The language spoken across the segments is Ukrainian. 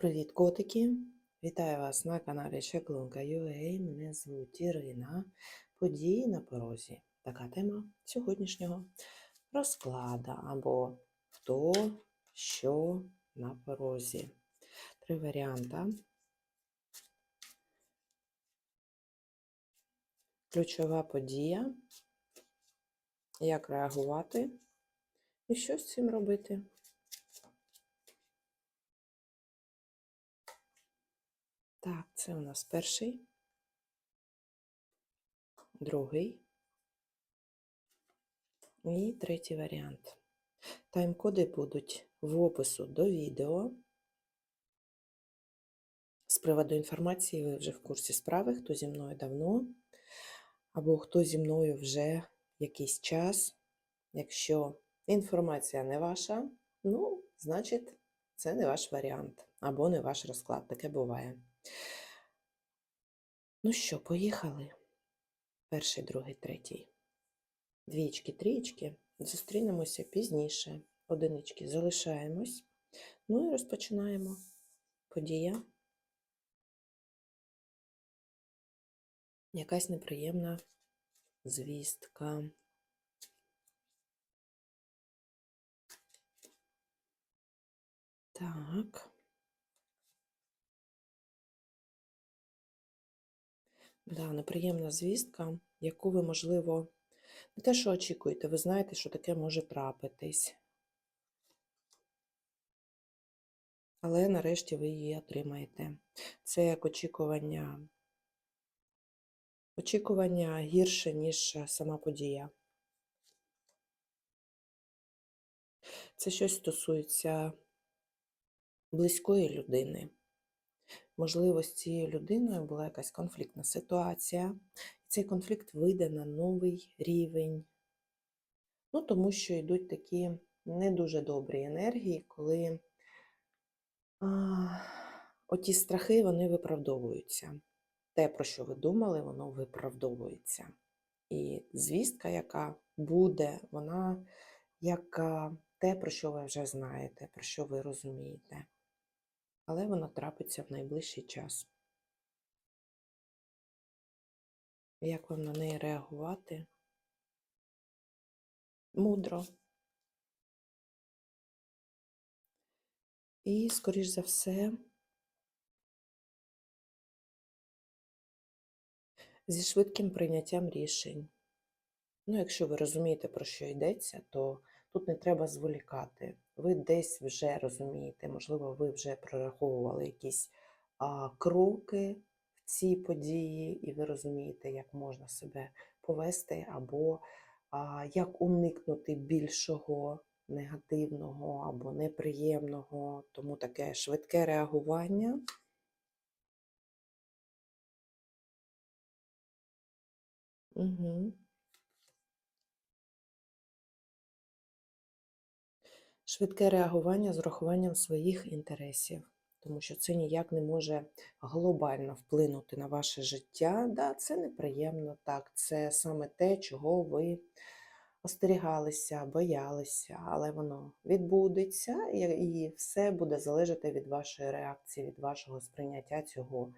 Привіт, котики! Вітаю вас на каналі Чеклунка.ua. Мене звуть Ірина. Події на порозі. Така тема сьогоднішнього розклада або хто, що на порозі. Три варіанти. Ключова подія. Як реагувати і що з цим робити. Так, це у нас перший, другий і третій варіант. Тайм-коди будуть в опису до відео. З приводу інформації ви вже в курсі справи, хто зі мною давно, або хто зі мною вже якийсь час. Якщо інформація не ваша, ну, значить, це не ваш варіант або не ваш розклад. Таке буває. Ну що, поїхали? Перший, другий, третій. Двічки, трієчки. Зустрінемося пізніше. Одинички залишаємось. Ну і розпочинаємо. Подія. Якась неприємна звістка. Так. Да, неприємна звістка, яку ви, можливо, не те, що очікуєте, ви знаєте, що таке може трапитись. Але нарешті ви її отримаєте. Це як очікування. Очікування гірше, ніж сама подія. Це щось стосується близької людини. Можливо, з цією людиною була якась конфліктна ситуація, і цей конфлікт вийде на новий рівень. Ну, тому що йдуть такі не дуже добрі енергії, коли а, оті страхи вони виправдовуються. Те, про що ви думали, воно виправдовується. І звістка, яка буде, вона як те, про що ви вже знаєте, про що ви розумієте але вона трапиться в найближчий час. Як вам на неї реагувати? Мудро. І, скоріш за все, зі швидким прийняттям рішень. Ну, якщо ви розумієте, про що йдеться, то тут не треба зволікати ви десь вже розумієте, можливо, ви вже прораховували якісь а, кроки в цій події, і ви розумієте, як можна себе повести, або а, як уникнути більшого негативного або неприємного, тому таке швидке реагування. Угу. Швидке реагування з урахуванням своїх інтересів, тому що це ніяк не може глобально вплинути на ваше життя. Да, Це неприємно, так, це саме те, чого ви остерігалися, боялися, але воно відбудеться, і все буде залежати від вашої реакції, від вашого сприйняття цього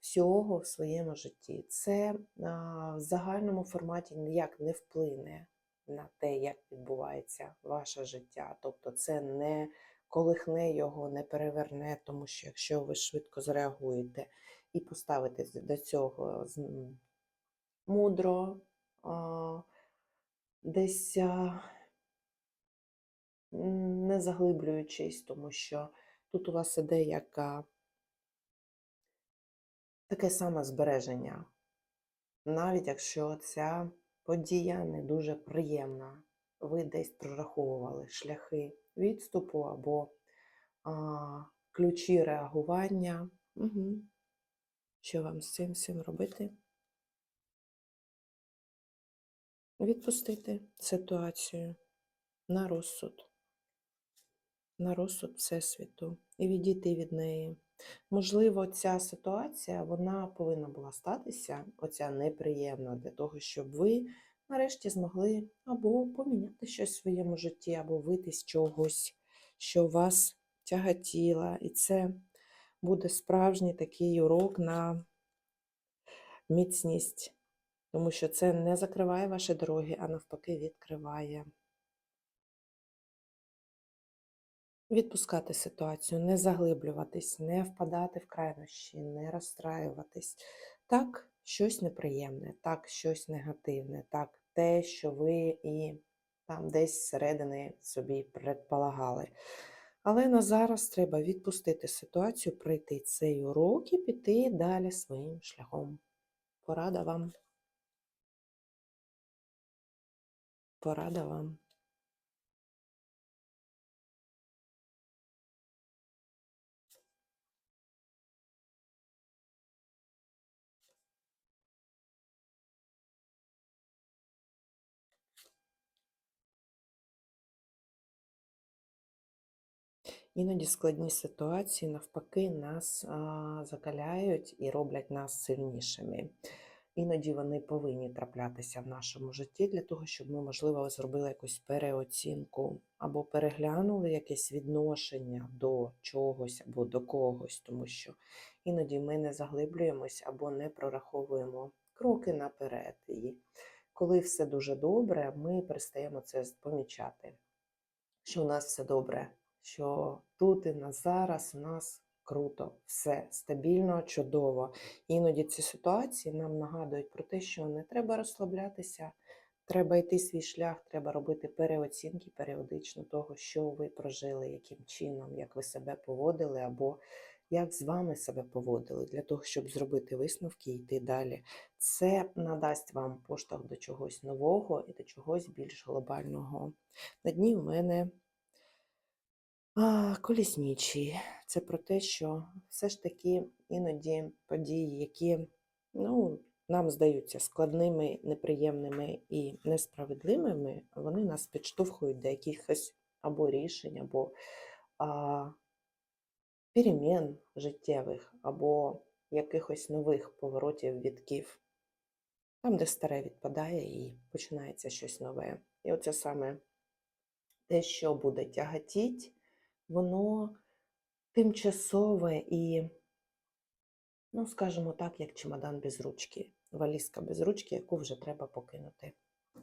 всього в своєму житті. Це в загальному форматі ніяк не вплине на те, як відбувається ваше життя. Тобто це не колихне його, не переверне, тому що якщо ви швидко зреагуєте і поставитесь до цього мудро, десь не заглиблюючись, тому що тут у вас іде як таке саме збереження, навіть якщо ця подія не дуже приємна. Ви десь прораховували шляхи відступу або а, ключі реагування. Угу. Що вам з цим всім робити? Відпустити ситуацію на розсуд, на розсуд Всесвіту і відійти від неї. Можливо, ця ситуація вона повинна була статися, оця неприємна, для того, щоб ви нарешті змогли або поміняти щось в своєму житті, або вийти з чогось, що вас тяготіло. І це буде справжній такий урок на міцність, тому що це не закриває ваші дороги, а навпаки відкриває. Відпускати ситуацію, не заглиблюватись, не впадати в крайнощі, не розстраюватись. Так, щось неприємне, так, щось негативне, так, те, що ви і там десь зсередини собі предполагали. Але на зараз треба відпустити ситуацію, пройти цей урок і піти далі своїм шляхом. Порада вам. Порада вам. Іноді складні ситуації навпаки нас закаляють і роблять нас сильнішими. Іноді вони повинні траплятися в нашому житті для того, щоб ми, можливо, зробили якусь переоцінку або переглянули якесь відношення до чогось або до когось, тому що іноді ми не заглиблюємось або не прораховуємо кроки наперед. І коли все дуже добре, ми перестаємо це помічати, що у нас все добре що тут і на зараз у нас круто, все стабільно, чудово. Іноді ці ситуації нам нагадують про те, що не треба розслаблятися, треба йти свій шлях, треба робити переоцінки періодично того, що ви прожили, яким чином, як ви себе поводили, або як з вами себе поводили, для того, щоб зробити висновки і йти далі. Це надасть вам поштовх до чогось нового і до чогось більш глобального. На дні в мене а, коліснічі. Це про те, що все ж таки іноді події, які ну, нам здаються складними, неприємними і несправедливими, вони нас підштовхують до якихось або рішень, або а, перемін життєвих, або якихось нових поворотів відків. Там, де старе відпадає і починається щось нове. І оце саме те, що буде тягатіть воно тимчасове і, ну, скажімо так, як чемодан без ручки, валізка без ручки, яку вже треба покинути.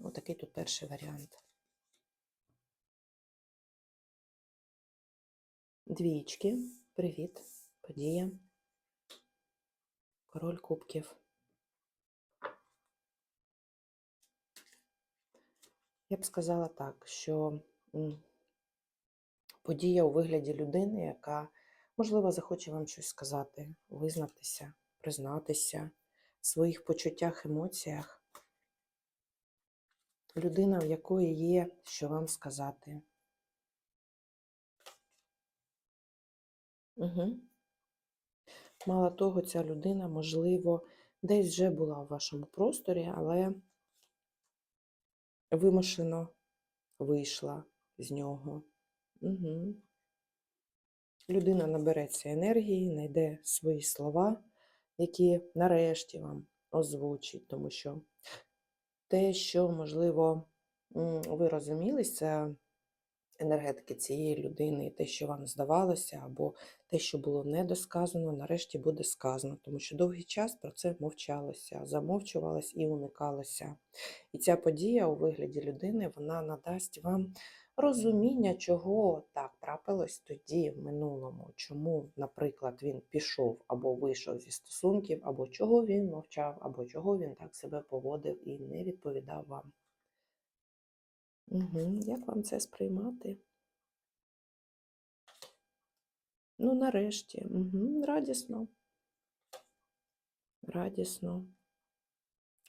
Отакий тут перший варіант. Двічки, привіт, подія, король кубків. Я б сказала так, що подія у вигляді людини, яка, можливо, захоче вам щось сказати, визнатися, признатися в своїх почуттях, емоціях. Людина, в якої є що вам сказати. Угу. Мало того, ця людина, можливо, десь вже була в вашому просторі, але вимушено вийшла з нього. Угу. Людина набереться енергії, знайде свої слова, які нарешті вам озвучить, тому що те, що, можливо, ви розуміли, це енергетики цієї людини, те, що вам здавалося, або те, що було недосказано, нарешті буде сказано, тому що довгий час про це мовчалося, замовчувалось і уникалося. І ця подія у вигляді людини вона надасть вам розуміння, чого так трапилось тоді в минулому, чому, наприклад, він пішов або вийшов зі стосунків, або чого він мовчав, або чого він так себе поводив і не відповідав вам. Угу. Як вам це сприймати? Ну, нарешті, угу. радісно. Радісно.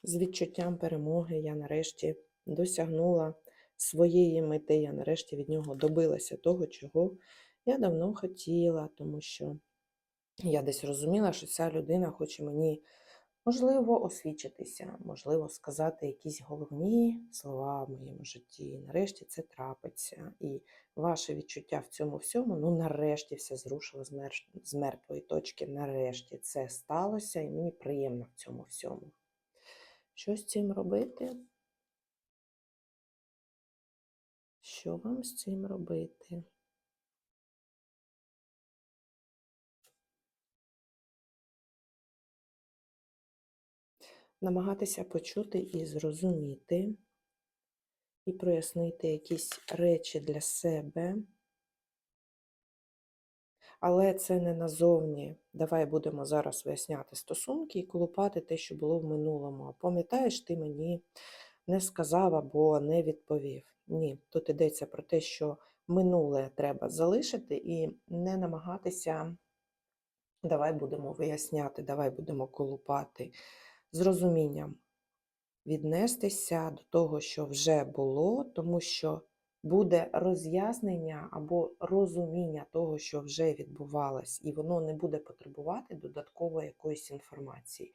З відчуттям перемоги я нарешті досягнула своєї мети. Я нарешті від нього добилася того, чого я давно хотіла, тому що я десь розуміла, що ця людина хоче мені, можливо, освічитися, можливо, сказати якісь головні слова в моєму житті. І нарешті це трапиться. І ваше відчуття в цьому всьому, ну, нарешті, все зрушило з, мер... з мертвої точки. Нарешті це сталося, і мені приємно в цьому всьому. Що з цим робити? що вам з цим робити. Намагатися почути і зрозуміти, і прояснити якісь речі для себе. Але це не назовні. Давай будемо зараз виясняти стосунки і колупати те, що було в минулому. Пам'ятаєш, ти мені не сказав або не відповів. Ні, тут йдеться про те, що минуле треба залишити і не намагатися. Давай будемо виясняти, давай будемо колупати з розумінням віднестися до того, що вже було, тому що буде роз'яснення або розуміння того, що вже відбувалось, і воно не буде потребувати додаткової якоїсь інформації.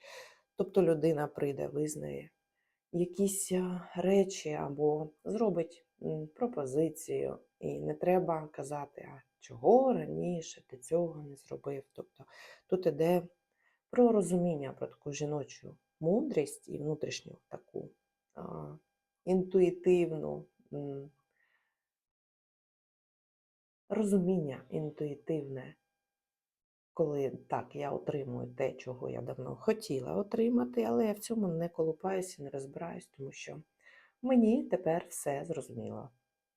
Тобто людина прийде, визнає якісь е, речі або зробить пропозицію, і не треба казати, а чого раніше ти цього не зробив. Тобто тут іде про розуміння, про таку жіночу мудрість і внутрішню таку а, інтуїтивну розуміння інтуїтивне, коли так, я отримую те, чого я давно хотіла отримати, але я в цьому не колупаюся, не розбираюсь, тому що мені тепер все зрозуміло.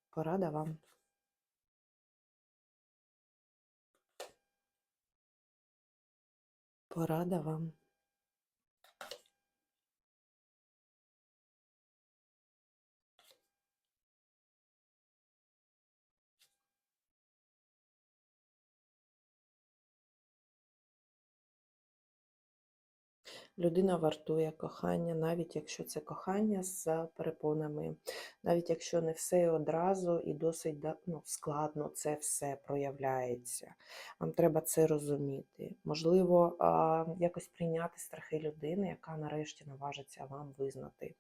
Порада вам. Порада вам. Людина вартує кохання, навіть якщо це кохання з перепонами, навіть якщо не все одразу і досить ну, складно це все проявляється. Вам треба це розуміти. Можливо, якось прийняти страхи людини, яка нарешті наважиться вам визнати.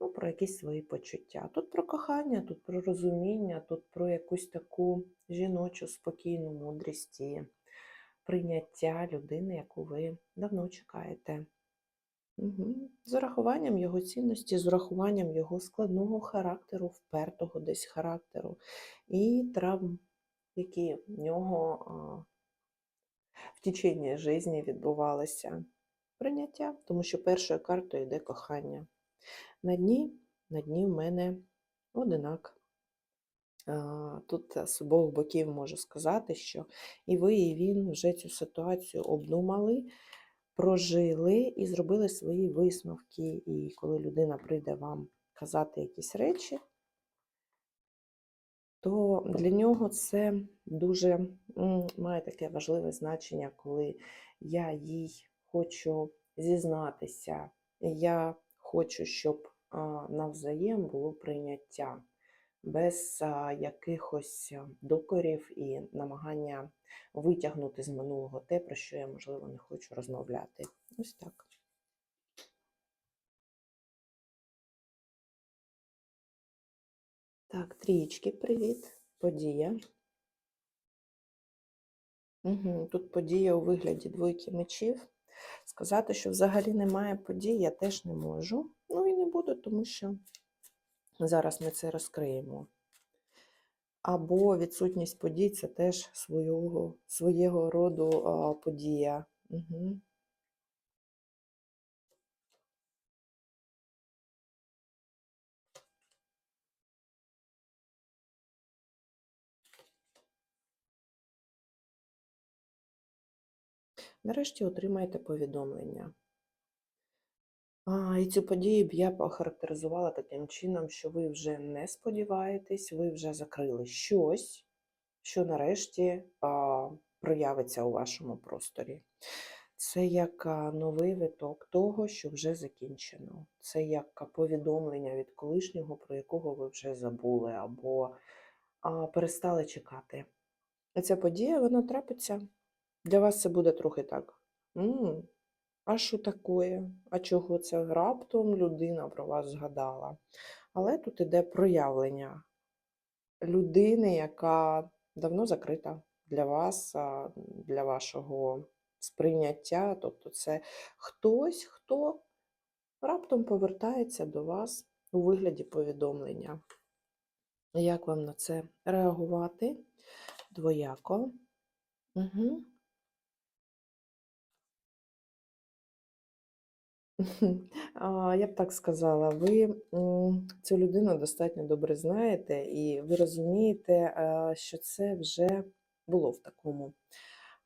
Ну, про якісь свої почуття. Тут про кохання, тут про розуміння, тут про якусь таку жіночу спокійну мудрість прийняття людини, яку ви давно чекаєте. Угу. З урахуванням його цінності, з урахуванням його складного характеру, впертого десь характеру і травм, які в нього в течение житті відбувалися. Прийняття, тому що першою картою йде кохання. На дні, на дні в мене одинак. Тут з обох боків можу сказати, що і ви, і він вже цю ситуацію обдумали, прожили і зробили свої висновки. І коли людина прийде вам казати якісь речі, то для нього це дуже має таке важливе значення, коли я їй хочу зізнатися, я хочу, щоб навзаєм було прийняття без якихось докорів і намагання витягнути з минулого те, про що я, можливо, не хочу розмовляти. Ось так. Так, трієчки, привіт. Подія. Угу. Тут подія у вигляді двойки мечів. Сказати, що взагалі немає подій, я теж не можу. Ну і не буду, тому що зараз ми це розкриємо. Або відсутність подій це теж свого, своєго роду а, подія. Угу. Нарешті отримаєте повідомлення. А, і цю подію б я охарактеризувала таким чином, що ви вже не сподіваєтесь, ви вже закрили щось, що нарешті а, проявиться у вашому просторі. Це як новий виток того, що вже закінчено. Це як повідомлення від колишнього, про якого ви вже забули, або а, перестали чекати. І ця подія, вона трапиться. Для вас це буде трохи так. «М, а що таке? А чого це раптом людина про вас згадала? Але тут іде проявлення людини, яка давно закрита для вас, для вашого сприйняття. Тобто це хтось, хто раптом повертається до вас у вигляді повідомлення. Як вам на це реагувати? Двояко. Угу. я б так сказала, ви, цю людину достатньо добре знаєте, і ви розумієте, що це вже було в такому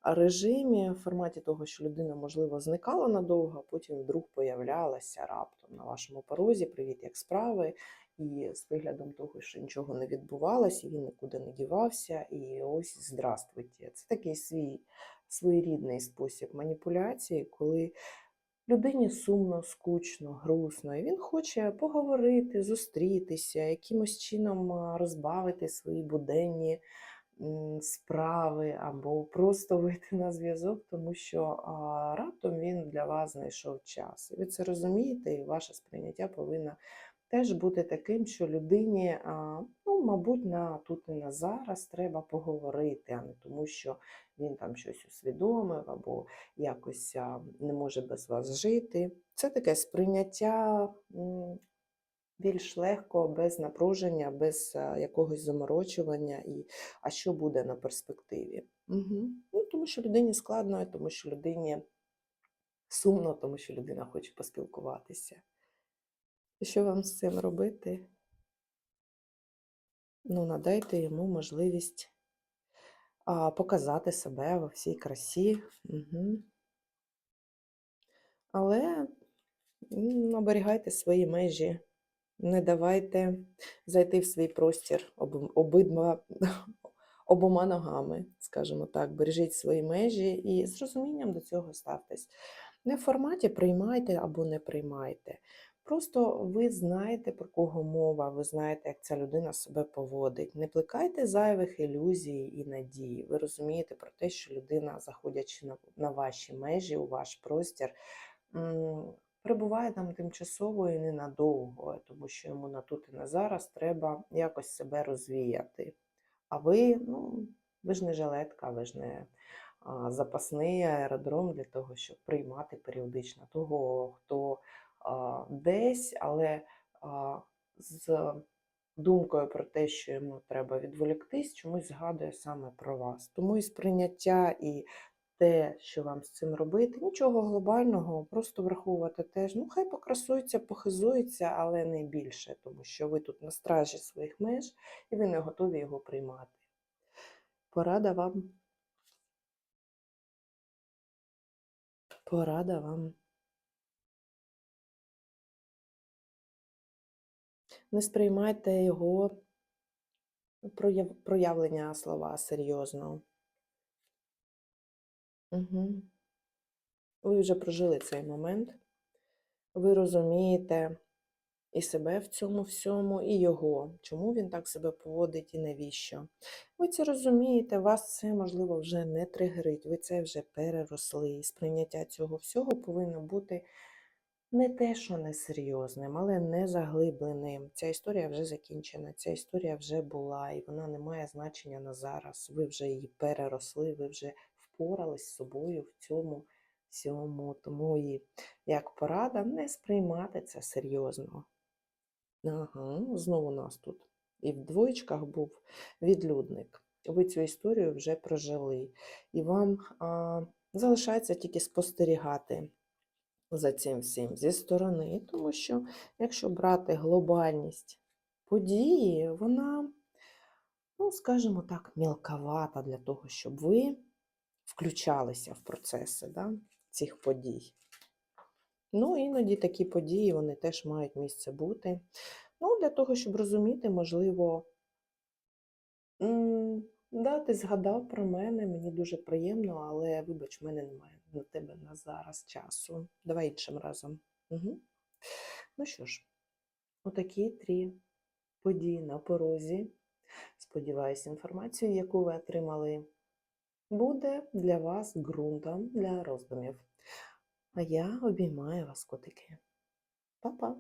режимі, в форматі того, що людина, можливо, зникала надовго, а потім вдруг появлялася раптом на вашому порозі. Привіт, як справи? І з виглядом того, що нічого не відбувалося, і він нікуди не дівався, і ось здравствуйте. Це такий свій своєрідний спосіб маніпуляції, коли людині сумно, скучно, грустно, і він хоче поговорити, зустрітися, якимось чином розбавити свої буденні справи або просто вийти на зв'язок, тому що раптом він для вас знайшов час. І ви це розумієте, і ваше сприйняття повинно теж бути таким, що людині, ну, мабуть, на тут і на зараз треба поговорити, а не тому, що він там щось усвідомив або якось не може без вас жити. Це таке сприйняття більш легко, без напруження, без якогось заморочування, і а що буде на перспективі. Угу. Ну, тому що людині складно, тому що людині сумно, тому що людина хоче поспілкуватися. Що вам з цим робити? Ну, надайте йому можливість а, показати себе во всій красі. Угу. Але оберігайте свої межі, не давайте зайти в свій простір об- обидва, обома ногами, скажімо так, бережіть свої межі і з розумінням до цього ставтесь. Не в форматі приймайте або не приймайте. Просто ви знаєте, про кого мова, ви знаєте, як ця людина себе поводить. Не плекайте зайвих ілюзій і надій. Ви розумієте про те, що людина, заходячи на, ваші межі, у ваш простір, перебуває там тимчасово і ненадовго, тому що йому на тут і на зараз треба якось себе розвіяти. А ви, ну, ви ж не жилетка, ви ж не запасний аеродром для того, щоб приймати періодично того, хто десь, але з думкою про те, що йому треба відволіктись, чомусь згадує саме про вас. Тому і сприйняття, і те, що вам з цим робити, нічого глобального, просто враховувати теж. Ну, хай покрасується, похизується, але не більше, тому що ви тут на стражі своїх меж і ви не готові його приймати. Порада вам. Порада вам. Не сприймайте його прояв- проявлення слова серйозно. Угу. Ви вже прожили цей момент. Ви розумієте і себе в цьому всьому, і його, чому він так себе поводить і навіщо. Ви це розумієте, вас це, можливо, вже не тригерить, ви це вже переросли. І сприйняття цього всього повинно бути не те, що несерйозним, але не заглибленим. Ця історія вже закінчена, ця історія вже була, і вона не має значення на зараз. Ви вже її переросли, ви вже впорались з собою в цьому всьому. Тому і як порада не сприймати це серйозно. Ага, знову нас тут. І в двоєчках був відлюдник. Ви цю історію вже прожили. І вам а, залишається тільки спостерігати за цим всім зі сторони, тому що якщо брати глобальність події, вона, ну, скажімо так, мілковата для того, щоб ви включалися в процеси да, цих подій. Ну, іноді такі події вони теж мають місце бути. Ну, для того, щоб розуміти, можливо, да, ти згадав про мене, мені дуже приємно, але вибач, в мене немає на тебе на зараз часу. Давай іншим разом. Угу. Ну що ж, отакі три події на порозі. Сподіваюсь, інформацію, яку ви отримали, буде для вас ґрунтом для роздумів. А я обіймаю вас, котики. Па-па!